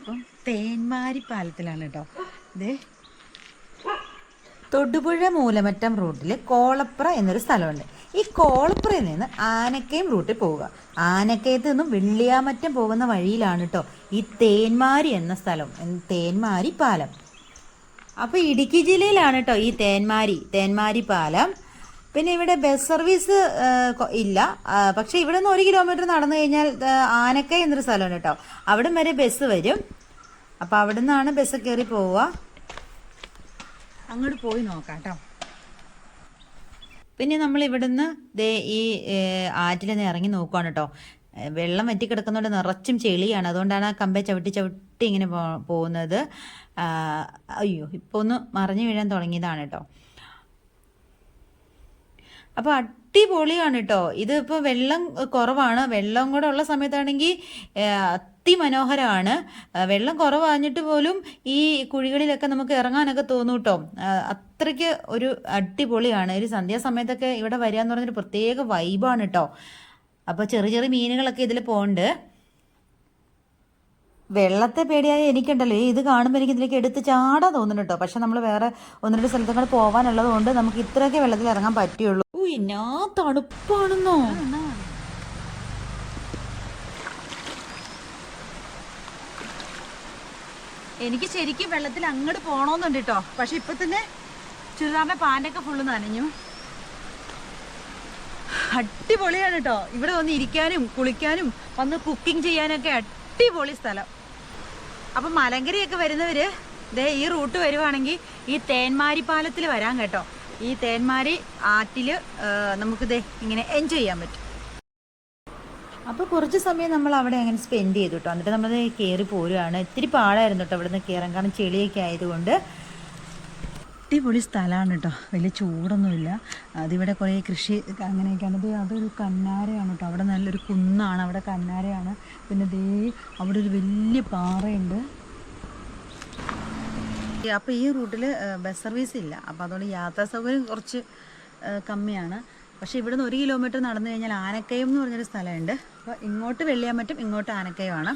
നമ്മളിപ്പം തേന്മാരി പാലത്തിലാണ് കേട്ടോ. ഇതേ തൊടുപുഴ മൂലമറ്റം റൂട്ടിൽ കോളപ്ര എന്നൊരു സ്ഥലമുണ്ട്. ഈ കോളപ്രയിൽ നിന്ന് ആനക്കയം റൂട്ടിൽ പോവുക. ആനക്കയത്ത് നിന്നും വെള്ളിയാമറ്റം പോകുന്ന വഴിയിലാണ് കേട്ടോ ഈ തേന്മാരി എന്ന സ്ഥലം. തേന്മാരി പാലം അപ്പോൾ ഇടുക്കി ജില്ലയിലാണ് കേട്ടോ ഈ തേന്മാരി തേന്മാരി പാലം പിന്നെ ഇവിടെ ബസ് സർവീസ് ഇല്ല. പക്ഷെ ഇവിടെ നിന്ന് ഒരു കിലോമീറ്റർ നടന്നു കഴിഞ്ഞാൽ ആനക്കൈ എന്നൊരു സ്ഥലമാണ് കേട്ടോ. അവിടം വരെ ബസ് വരും. അപ്പോൾ അവിടെ നിന്നാണ് ബസ് കയറി പോവുക. അങ്ങോട്ട് പോയി നോക്കാം കേട്ടോ. പിന്നെ നമ്മൾ ഇവിടുന്ന് ദേ ഈ ആറ്റിൽ നിന്ന് ഇറങ്ങി നോക്കുവാണ് കേട്ടോ. വെള്ളം വറ്റി കിടക്കുന്നതുകൊണ്ട് നിറച്ചും ചെളിയാണ്. അതുകൊണ്ടാണ് ആ കമ്പെ ചവിട്ടി ചവിട്ടി ഇങ്ങനെ പോകുന്നത്. അയ്യോ ഇപ്പോൾ ഒന്ന് മറിഞ്ഞു വീഴാൻ തുടങ്ങിയതാണ് കേട്ടോ. അപ്പോൾ അടിപൊളിയാണ് കേട്ടോ ഇതിപ്പോൾ വെള്ളം കുറവാണ്. വെള്ളം കൂടെ ഉള്ള സമയത്താണെങ്കിൽ അതിമനോഹരമാണ് വെള്ളം കുറവാഞ്ഞിട്ട് പോലും ഈ കുഴികളിലൊക്കെ നമുക്ക് ഇറങ്ങാനൊക്കെ തോന്നും കേട്ടോ അത്രയ്ക്ക് ഒരു അടിപൊളിയാണ്. ഒരു സന്ധ്യാസമയത്തൊക്കെ ഇവിടെ വരിക എന്ന് പറഞ്ഞൊരു പ്രത്യേക വൈബാണ് കേട്ടോ അപ്പോൾ ചെറിയ ചെറിയ മീനുകളൊക്കെ ഇതിൽ പോകുന്നുണ്ട് വെള്ളത്തെ പേടിയായ എനിക്കുണ്ടല്ലോ. ഇത് കാണുമ്പോൾ എനിക്ക് ഇതിലേക്ക് എടുത്ത് ചാടാൻ തോന്നുന്നു കേട്ടോ പക്ഷെ നമ്മൾ വേറെ ഒന്ന് രണ്ട് സ്ഥലത്തും കൂടെ പോകാനുള്ളത് കൊണ്ട് നമുക്ക് ഇത്രയൊക്കെ വെള്ളത്തിൽ ഇറങ്ങാൻ പറ്റുള്ളൂ. എന്നാ തണുപ്പാണെന്നോ? എനിക്ക് ശരിക്കും വെള്ളത്തിൽ അങ്ങോട്ട് പോണോന്നുണ്ട് കേട്ടോ പക്ഷെ ഇപ്പൊ തന്നെ ചുരിദാറിന്റെ പാന്റൊക്കെ ഫുള്ള് നനഞ്ഞു. അടിപൊളിയാണ് കേട്ടോ ഇവിടെ വന്ന് ഇരിക്കാനും കുളിക്കാനും വന്ന് കുക്കിംഗ് ചെയ്യാനൊക്കെ അടിപൊളി സ്ഥലം. അപ്പൊ മലങ്കരയൊക്കെ വരുന്നവര് ദേ ഈ റൂട്ട് വരുവാണെങ്കിൽ ഈ തേന്മാരി പാലത്തിൽ വരാൻ കേട്ടോ. ഈ തേന്മാരി ആറ്റിൽ നമുക്കിത് ഇങ്ങനെ എൻജോയ് ചെയ്യാൻ പറ്റും. അപ്പോൾ കുറച്ച് സമയം നമ്മൾ അവിടെ അങ്ങനെ സ്പെൻഡ് ചെയ്തു കേട്ടോ എന്നിട്ട് നമ്മൾ കയറി പോരുകയാണ് ഇത്തിരി പാടായിരുന്നു കേട്ടോ അവിടെ നിന്ന് കയറാൻ കാരണം ചെളിയൊക്കെ ആയതുകൊണ്ട് അടിപൊളി സ്ഥലമാണ് കേട്ടോ വലിയ ചൂടൊന്നുമില്ല. അതിവിടെ കുറേ കൃഷി അങ്ങനെയൊക്കെയാണ് അത് അതൊരു കന്നാരയാണ് കേട്ടോ അവിടെ നല്ലൊരു കുന്നാണ്. അവിടെ കന്നാരയാണ് പിന്നെ ദേ അവിടെ ഒരു വലിയ പാറയുണ്ട്. അപ്പോൾ ഈ റൂട്ടിൽ ബസ് സർവീസ് ഇല്ല. അപ്പോൾ അതുകൊണ്ട് യാത്രാ സൗകര്യം കുറച്ച് കമ്മിയാണ്. പക്ഷേ ഇവിടുന്ന് ഒരു കിലോമീറ്റർ നടന്നു കഴിഞ്ഞാൽ ആനക്കയം എന്ന് പറഞ്ഞൊരു സ്ഥലമുണ്ട്. അപ്പോൾ ഇങ്ങോട്ട് വെള്ളിയാമറ്റും ഇങ്ങോട്ട് ആനക്കയമാണ്.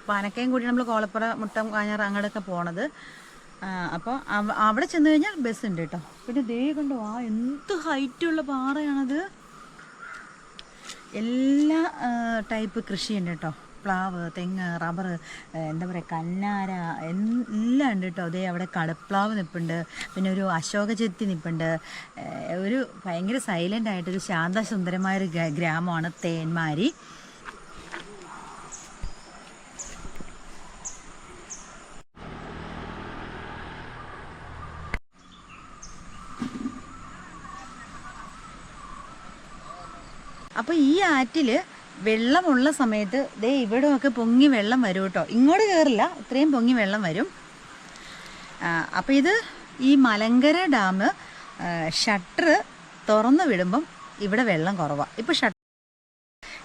അപ്പോൾ ആനക്കയം കൂടി നമ്മൾ കോളപ്പുറ മുട്ടം കാഞ്ഞാറ് അങ്ങോട്ടൊക്കെ പോണത്. അപ്പോൾ അവിടെ ചെന്ന് കഴിഞ്ഞാൽ ബസ് ഉണ്ട് കേട്ടോ. പിന്നെ ദേ കണ്ടോ ആ എന്ത് ഹൈറ്റുള്ള പാറയാണത്. എല്ലാ ടൈപ്പ് കൃഷിയുണ്ട് കേട്ടോ. പ്ലാവ് തെങ്ങ് റബ്ബർ എന്താ പറയുക കന്നാര എല്ലാം ഉണ്ട് കേട്ടോ. അതേ അവിടെ കടപ്ലാവ് നിൽപ്പുണ്ട് പിന്നെ ഒരു അശോക ചെത്തി നിൽപ്പുണ്ട് ഒരു ഭയങ്കര സൈലന്റ് ആയിട്ടൊരു ശാന്തസുന്ദരമായൊരു ഗ്രാമമാണ് തേന്മാരി അപ്പോൾ ഈ ആറ്റിൽ വെള്ളമുള്ള സമയത്ത് ദേ ഇവിടെയൊക്കെ പൊങ്ങി വെള്ളം വരും കേട്ടോ. ഇങ്ങോട്ട് കയറില്ല ഇത്രയും പൊങ്ങി വെള്ളം വരും. അപ്പോൾ ഇത് ഈ മലങ്കര ഡാം ഷട്ടർ തുറന്നു വിടുമ്പം ഇവിടെ വെള്ളം കുറവാണ് ഇപ്പോൾ ഷട്ടർ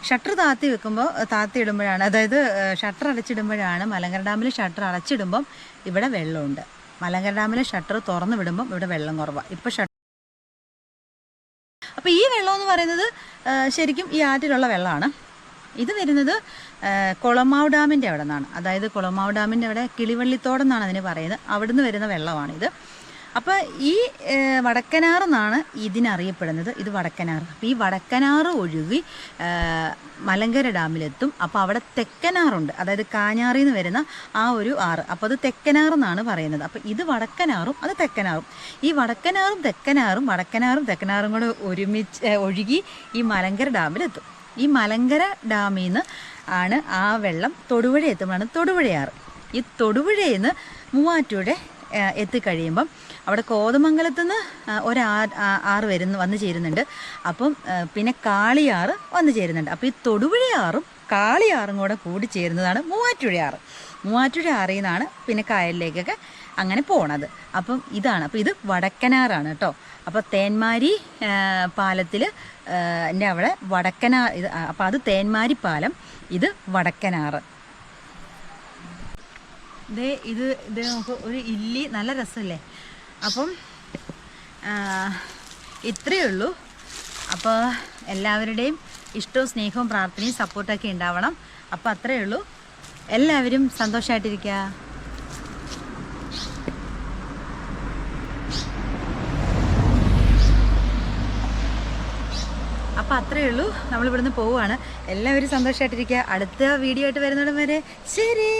ഷട്ടർ താത്തി വെക്കുമ്പോൾ താത്തി ഇടുമ്പോഴാണ് അതായത് ഷട്ടർ അടച്ചിടുമ്പോഴാണ് മലങ്കര ഡാമിൽ ഷട്ടർ അടച്ചിടുമ്പം ഇവിടെ വെള്ളമുണ്ട്. മലങ്കര ഡാമിലെ ഷട്ടർ തുറന്നു വിടുമ്പം ഇവിടെ വെള്ളം കുറവാണ് ഇപ്പോൾ ഷട്ടർ അപ്പോൾ ഈ വെള്ളം എന്ന് പറയുന്നത് ശരിക്കും ഈ ആറ്റിലുള്ള വെള്ളമാണ്. ഇത് വരുന്നത് കുളമാവ് ഡാമിന്റെ അവിടെ നിന്നാണ് അതായത് കുളമാവ് ഡാമിന്റെ അവിടെ കിളിവള്ളിത്തോടെന്നാണ് അതിന് പറയുന്നത്. അവിടുന്ന് വരുന്ന വെള്ളമാണിത്. അപ്പോൾ ഈ വടക്കനാർ എന്നാണ് ഇതിനറിയപ്പെടുന്നത്. ഇത് വടക്കനാർ അപ്പോൾ ഈ വടക്കനാറ് ഒഴുകി മലങ്കര ഡാമിലെത്തും. അപ്പോൾ അവിടെ തെക്കനാറുണ്ട്. അതായത് കാഞ്ഞാറിൽ നിന്ന് വരുന്ന ആ ഒരു ആറ്. അപ്പോൾ അത് തെക്കനാറെന്നാണ് പറയുന്നത്. അപ്പോൾ ഇത് വടക്കനാറും അത് തെക്കനാറും. ഈ വടക്കനാറും തെക്കനാറും വടക്കനാറും തെക്കനാറും കൂടെ ഒരുമിച്ച് ഒഴുകി ഈ മലങ്കര ഡാമിലെത്തും. ഈ മലങ്കര ഡാമിൽ നിന്ന് ആണ് ആ വെള്ളം തൊടുപുഴ എത്തുമ്പോഴാണ് തൊടുപുഴയാറ്. ഈ തൊടുപുഴയിൽ നിന്ന് മൂവാറ്റൂടെ എത്തിക്കഴിയുമ്പം അവിടെ കോതമംഗലത്ത് നിന്ന് ഒരു ആറ് വരുന്നു വന്നു ചേരുന്നുണ്ട്. അപ്പം പിന്നെ കാളിയാറ് വന്നു ചേരുന്നുണ്ട്. അപ്പോൾ ഈ തൊടുപുഴയാറും കാളിയാറും കൂടെ കൂടി ചേരുന്നതാണ് മൂവാറ്റുഴയാറ് മൂവാറ്റുഴ ആറിൽ നിന്നാണ് പിന്നെ കായലിലേക്കൊക്കെ അങ്ങനെ പോണത്. അപ്പം ഇതാണ്. അപ്പോൾ ഇത് വടക്കനാറാണ് കേട്ടോ. അപ്പോൾ തേന്മാരി പാലത്തിൽ എന്റെ അവിടെ വടക്കനാർ ഇത് അപ്പോൾ അത് തേന്മാരി പാലം ഇത് വടക്കനാറ്. ദേ ഇത് ഇത് നമുക്ക് ഒരു ഇല്ലി നല്ല രസമല്ലേ? അപ്പം ഇത്രയേ ഉള്ളൂ. അപ്പോൾ എല്ലാവരുടെയും ഇഷ്ടവും സ്നേഹവും പ്രാർത്ഥനയും സപ്പോർട്ടൊക്കെ ഉണ്ടാവണം. അപ്പോൾ അത്രയേ ഉള്ളൂ. എല്ലാവരും സന്തോഷമായിട്ടിരിക്കുക അപ്പം അത്രയേ ഉള്ളൂ. നമ്മളിവിടുന്ന് പോവുകയാണ്. എല്ലാവരും സന്തോഷമായിട്ടിരിക്കുക അടുത്ത വീഡിയോ ആയിട്ട് വരുന്നിടം വരെ ശരി.